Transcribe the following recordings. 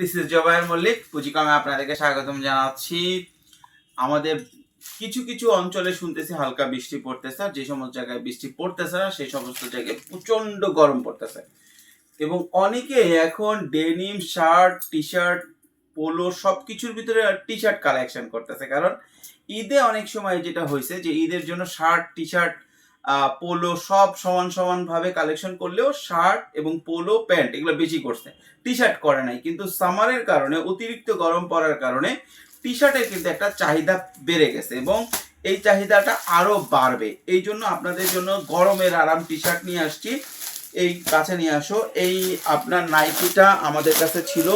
This is Zubayer Mallik পুঁজিকামে আপনাদেরকে স্বাগতম জানাচ্ছি। আমাদের কিছু কিছু অঞ্চলে শুনতেছি হালকা বৃষ্টি পড়তেছে, আর যে সমস্ত জায়গায় বৃষ্টি পড়তেছে না, সেই সমস্ত জায়গায় প্রচণ্ড গরম পড়তেছে। এবং অনেকে এখন denim shirt T shirt polo সব কিছুর ভিতরে টি শার্ট কালেকশন করতেছে। কারণ ঈদে অনেক সময় যেটা হয়েছে যে ঈদের জন্য শার্ট টি শার্ট পোলো সব সমান সমান ভাবে কালেকশন করলেও শার্ট এবং পোলো প্যান্ট এগুলো বেশি করছে। টি শার্ট করে নাই, কিন্তু সামারের কারণে, অতিরিক্ত গরম পড়ার কারণে টি শার্টের কিন্তু একটা চাহিদা বেড়ে গেছে এবং এই চাহিদাটা আরও বাড়বে। এই জন্য আপনাদের জন্য গরমের আরাম টি শার্ট নিয়ে আসছি। এই কাছে নিয়ে আসো। এই আপনার নাইকিটা আমাদের কাছে ছিল।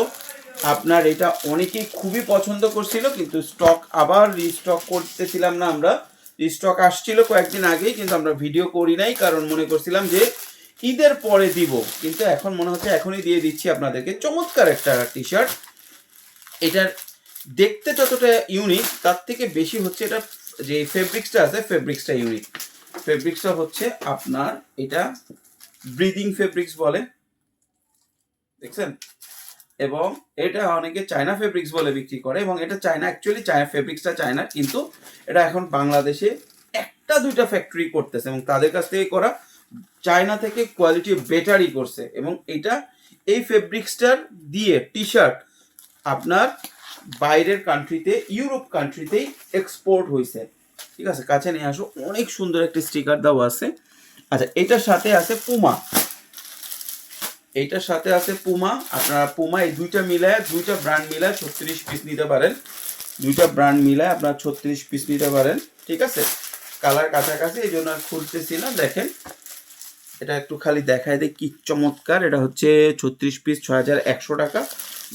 আপনার এটা অনেকেই খুবই পছন্দ করছিল, কিন্তু স্টক আবার রিস্টক করতেছিলাম না আমরা। রিস্টক আসছিল কয়েকদিন আগেই, কিন্তু আমরা ভিডিও করি নাই, কারণ মনে করছিলাম যে ঈদের পরে দিব। কিন্তু এখন মনে হচ্ছে এখনই দিয়ে দিচ্ছি আপনাদেরকে। চমৎকার একটা টি শার্ট এটার দেখতে যতটা ইউনিক তার থেকে বেশি হচ্ছে এটা যে ফেব্রিক্সটা আছে ফেব্রিক্সটা ইউনিক ফেব্রিক্সটা হচ্ছে আপনার এটা ব্রিদিং ফেব্রিক্স বলে। দেখছেন? এবং এটা অনেকে চায়না ফেব্রিক্স বলে বিক্রি করে এবং এটা চায়না অ্যাকচুয়ালি চায়না ফেব্রিক্সটা চায়না কিন্তু এটা এখন বাংলাদেশে একটা দুইটা ফ্যাক্টরি করতেছে এবং তাদের কাছ থেকে করা চায়না থেকে কোয়ালিটি বেটারই করছে এবং এটা এই ফেব্রিক্সটার দিয়ে টি শার্ট আপনার বাইরের কান্ট্রিতে ইউরোপ কান্ট্রিতেই এক্সপোর্ট হয়েছে ঠিক আছে? কাছে নিয়ে আসো। অনেক সুন্দর একটা স্টিকার দেওয়া আছে। আচ্ছা এটার সাথে আছে পুমা এইটার সাথে আছে পুমা আপনারা পুমা এই দুইটা মিলায়, দুইটা ব্র্যান্ড মিলায় ছত্রিশ পিস নিতে পারেন। দুইটা ব্র্যান্ড মিলায় আপনার ছত্রিশ পিস নিতে পারেন, ঠিক আছে? কালার কাছাকাছি, এই জন্য খুলতেছি না, দেখেন। এটা একটু খালি দেখায় দেয় কি চমৎকার। এটা হচ্ছে ছত্রিশ পিস ছয় হাজার একশো টাকা,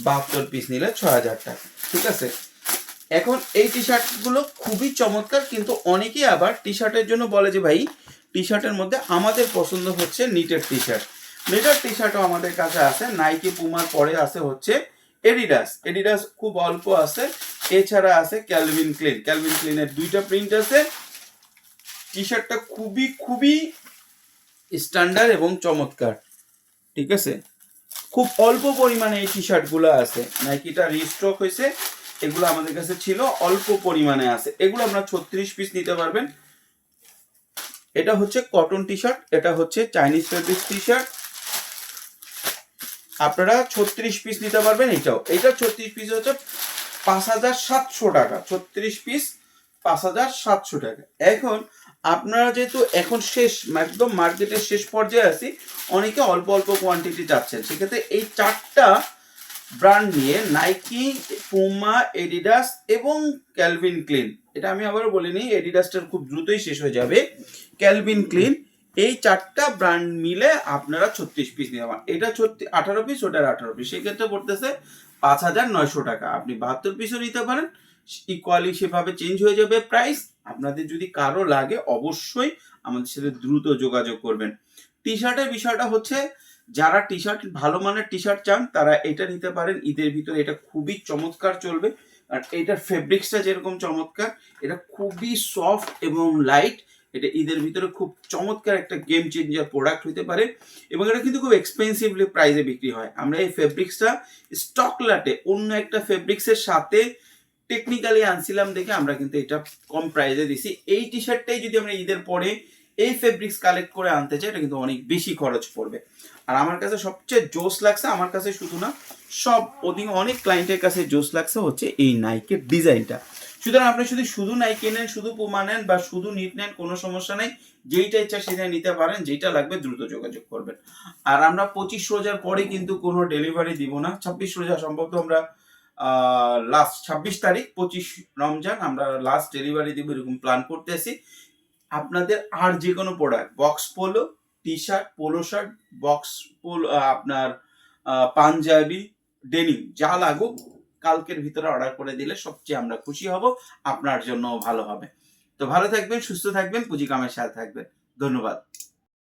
বাহাত্তর পিস নিলে ছয় হাজার টাকা, ঠিক আছে? এখন এই টি শার্টগুলো খুবই চমৎকার, কিন্তু অনেকেই আবার টি শার্টের জন্য বলে যে, ভাই টি শার্টের মধ্যে আমাদের পছন্দ হচ্ছে নিটের টি শার্ট নিটের টি শার্টও আমাদের কাছে আছে। নাইকি পুমার পরে আছে হচ্ছে এডিডাস এডিডাস খুব অল্প আছে। এছাড়া আছে ক্যালভিন ক্লিন ক্যালভিন ক্লিনের দুইটা প্রিন্ট আছে। টি শার্টটা খুবই খুবই স্ট্যান্ডার্ড এবং চমৎকার। ঠিক আছে? খুব অল্প পরিমাণে এই টি শার্টগুলো আছে। নাইকিটা রিস্টক হয়েছে। এগুলো আমাদের কাছে ছিল, অল্প পরিমাণে আছে। এগুলো আপনার ছত্রিশ পিস নিতে পারবেন। এটা হচ্ছে কটন টি শার্ট এটা হচ্ছে চাইনিজ ফেব্রিক টি শার্ট আপনারা ছত্রিশ পিস নিতে পারবেন এইটাও। এইটা ছত্রিশ পিস হচ্ছে পাঁচ হাজার সাতশো টাকা। ছত্রিশ পিস পাঁচ হাজার সাতশো টাকা। এখন আপনারা যেহেতু এখন শেষ, একদম মার্কেটের শেষ পর্যায়ে আছি, অনেকে অল্প অল্প কোয়ান্টিটি চাচ্ছেন। সেক্ষেত্রে এই চারটা ব্র্যান্ড নিয়ে নাইকি পুমা এডিডাস এবং ক্যালভিন ক্লিন এটা আমি আবারও বলিনি এডিডাসটার খুব দ্রুতই শেষ হয়ে যাবে। ক্যালভিন ক্লিন এই চারটা ব্র্যান্ড মিলে আপনারা ছত্রিশ পিস নিতে পারেন। এটা ছত্রিশ আঠারো পিস ওটার আঠারো পিস সেক্ষেত্রে পড়তেছে পাঁচ হাজার নয়শো টাকা। আপনি বাহাত্তর পিসও নিতে পারেন। ইকুয়ালি সেভাবে চেঞ্জ হয়ে যাবে প্রাইস আপনাদের যদি কারও লাগে, অবশ্যই আমাদের সাথে দ্রুত যোগাযোগ করবেন। টি শার্টের বিষয়টা হচ্ছে, যারা টি শার্ট ভালো মানের টি শার্ট চান, তারা এটা নিতে পারেন। ঈদের ভিতরে এটা খুবই চমৎকার চলবে। আর এটার ফেব্রিক্সটা যেরকম চমৎকার, এটা খুবই সফট এবং লাইট এটা ঈদের ভিতরে খুব চমৎকার একটা গেম চেঞ্জার প্রোডাক্ট হতে পারে এবং এটা কিন্তু খুব এক্সপেন্সিভলি প্রাইসে বিক্রি হয়। আমরা এই ফেব্রিক্সটা স্টক লাটে অন্য একটা ফেব্রিক্সের সাথে টেকনিক্যালি আনছিলাম দেখে আমরা কিন্তু এটা কম প্রাইসে দিছি। এই টি শার্টটাই যদি আমরা ঈদের পরে এই ফেব্রিক্স কালেক্ট করে আনতে চাই, এটা কিন্তু অনেক বেশি খরচ পড়বে। আর আমার কাছে সবচেয়ে জোস লাগছে, আমার কাছে শুধু না, সব ওদিকে অনেক ক্লায়েন্টের কাছে জোস লাগছে হচ্ছে এই নাইকের ডিজাইনটা সুতরাং আপনি যদি শুধু নাইকে কেনেন শুধু পুমা নেন বা শুধু নিট নেন, কোনো সমস্যা নেই। যেইটা ইচ্ছা সেটা নিতে পারেন যেটা লাগবে দ্রুত যোগাযোগ করবেন। আর আমরা পঁচিশ রোজার পরে কিন্তু কোনো ডেলিভারি দিব না। ছাব্বিশ রোজা সম্ভবত আমরা লাস্ট ছাব্বিশ তারিখ, পঁচিশ রমজান আমরা লাস্ট ডেলিভারি দিব এরকম প্ল্যান করতেছি আপনাদের আর যে কোনো product box polo T shirt polo shirt box polo আপনার পাঞ্জাবি ডেনিম যা লাগুক কালকের ভিতরে অর্ডার করে দিলে সবচেয়ে আমরা খুশি হব, আপনার জন্য ভালো হবে। তো ভালো থাকবেন, সুস্থ থাকবেন পুঁজি কামের সাথে থাকবেন। ধন্যবাদ।